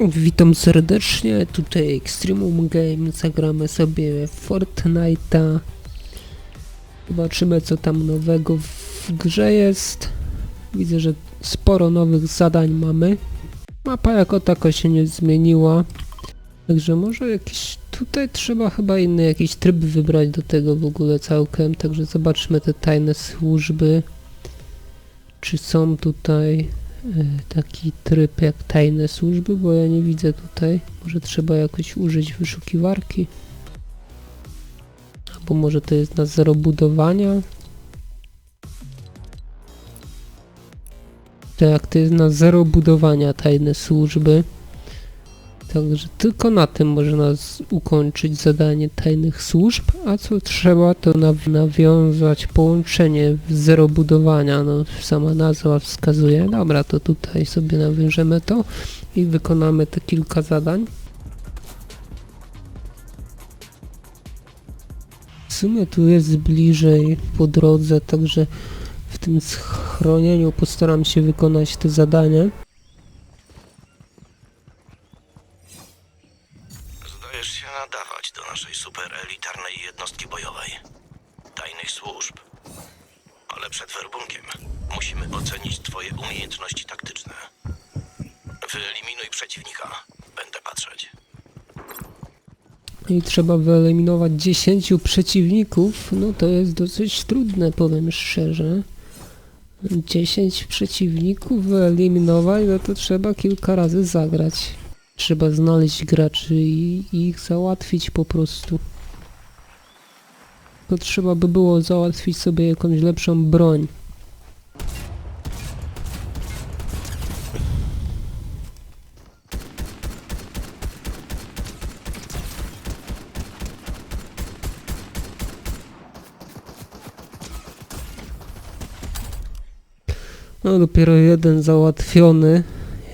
Witam serdecznie, tutaj Extremum Game, zagramy sobie Fortnite'a. Zobaczymy co tam nowego w grze jest. Widzę, że sporo nowych zadań mamy. Mapa jako tako się nie zmieniła. Także może jakiś... Tutaj trzeba chyba inny jakiś tryb wybrać do tego w ogóle całkiem. Także zobaczmy te tajne służby. Czy są tutaj taki tryb jak tajne służby, bo ja nie widzę tutaj. Może trzeba jakoś użyć wyszukiwarki. Albo może to jest na zero budowania. Tak, to jest na zero budowania tajne służby. Także tylko na tym można ukończyć zadanie tajnych służb, a co trzeba to naw- nawiązać połączenie zero budowania, no sama nazwa wskazuje. Dobra, to tutaj sobie nawiążemy to i wykonamy te kilka zadań. W sumie tu jest bliżej po drodze, także w tym schronieniu postaram się wykonać te zadanie. Do naszej superelitarnej jednostki bojowej. Tajnych służb. Ale przed werbunkiem musimy ocenić twoje umiejętności taktyczne. Wyeliminuj przeciwnika. Będę patrzeć. i trzeba wyeliminować 10 przeciwników, no to jest dosyć trudne, powiem szczerze. 10 przeciwników wyeliminować, no to trzeba kilka razy zagrać. Trzeba znaleźć graczy i, ich załatwić po prostu. To trzeba by było załatwić sobie jakąś lepszą broń. No dopiero jeden załatwiony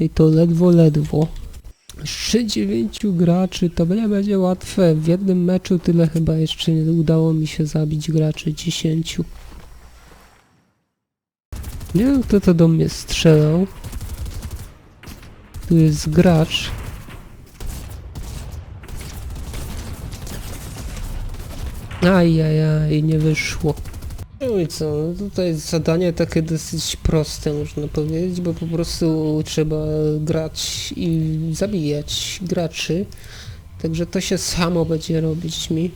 i to ledwo, ledwo. Jeszcze dziewięciu graczy, to nie będzie łatwe. W jednym meczu tyle chyba jeszcze nie udało mi się zabić graczy dziesięciu. Nie wiem kto to do mnie strzelał. Tu jest gracz. Ajajaj, nie wyszło. No i co, no tutaj zadanie takie dosyć proste można powiedzieć, bo po prostu trzeba grać i zabijać graczy. Także to się samo będzie robić mi.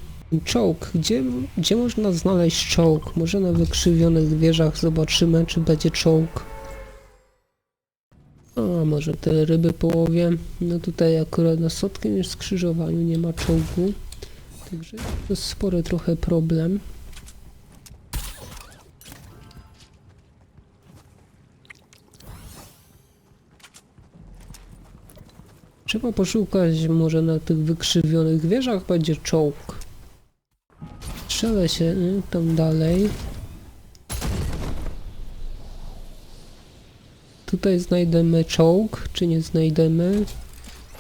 Czołg, gdzie, gdzie można znaleźć czołg? Może na wykrzywionych wieżach zobaczymy, czy będzie czołg. A może te ryby połowie. No tutaj akurat na już skrzyżowaniu nie ma czołgu. Także to jest spory trochę problem. Trzeba poszukać, może na tych wykrzywionych wieżach będzie czołg. Strzelę się y, tam dalej. Tutaj znajdziemy czołg, czy nie znajdziemy?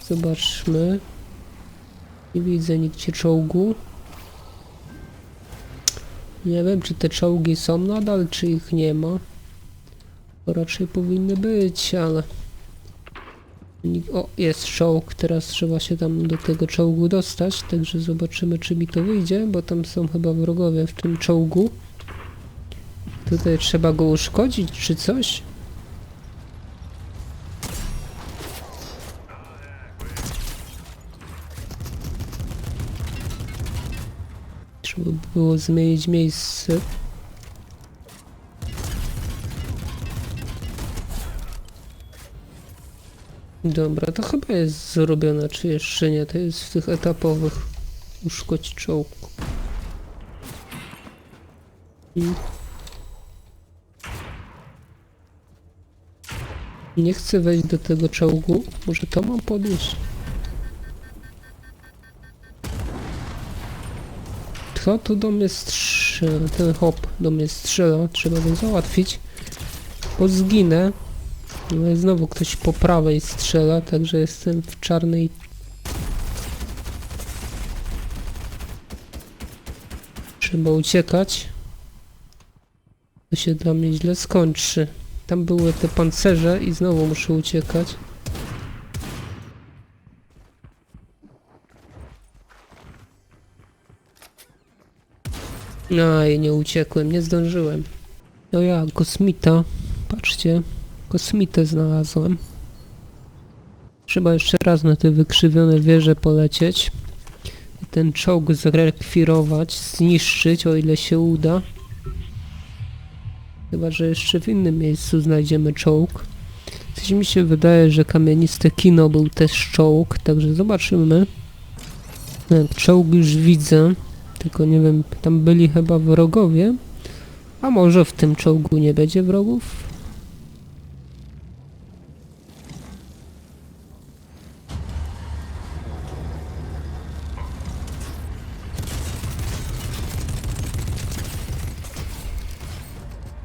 Zobaczmy. Nie widzę nigdzie czołgu. Nie wiem, czy te czołgi są nadal, czy ich nie ma. Raczej powinny być, ale... O, jest czołg, teraz trzeba się tam do tego czołgu dostać, także zobaczymy czy mi to wyjdzie, bo tam są chyba wrogowie w tym czołgu. Tutaj trzeba go uszkodzić czy coś? Trzeba by było zmienić miejsce. Dobra, to chyba jest zrobione, czy jeszcze nie? To jest w tych etapowych uszkodź czołg. I... Nie chcę wejść do tego czołgu. Może to mam podnieść? Kto tu do mnie strzela? Ten hop do mnie strzela. Trzeba go załatwić. Bo zginę. No i znowu ktoś po prawej strzela, także jestem w czarnej... Trzeba uciekać. To się dla mnie źle skończy. Tam były te pancerze i znowu muszę uciekać. No i nie uciekłem, nie zdążyłem. No ja, kosmita, patrzcie, kosmitę znalazłem. Trzeba jeszcze raz na te wykrzywione wieże polecieć. I ten czołg zrekwirować, zniszczyć, o ile się uda. Chyba, że jeszcze w innym miejscu znajdziemy czołg. Coś mi się wydaje, że kamieniste kino był też czołg, także zobaczymy. Tak, czołg już widzę, tylko nie wiem, tam byli chyba wrogowie. A może w tym czołgu nie będzie wrogów?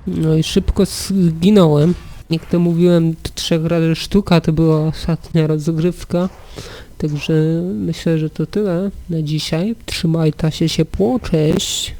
No i szybko zginąłem. Jak to mówiłem, trzech razy sztuka to była ostatnia rozgrywka. Także myślę, że to tyle na dzisiaj. Trzymaj ta się ciepło, cześć.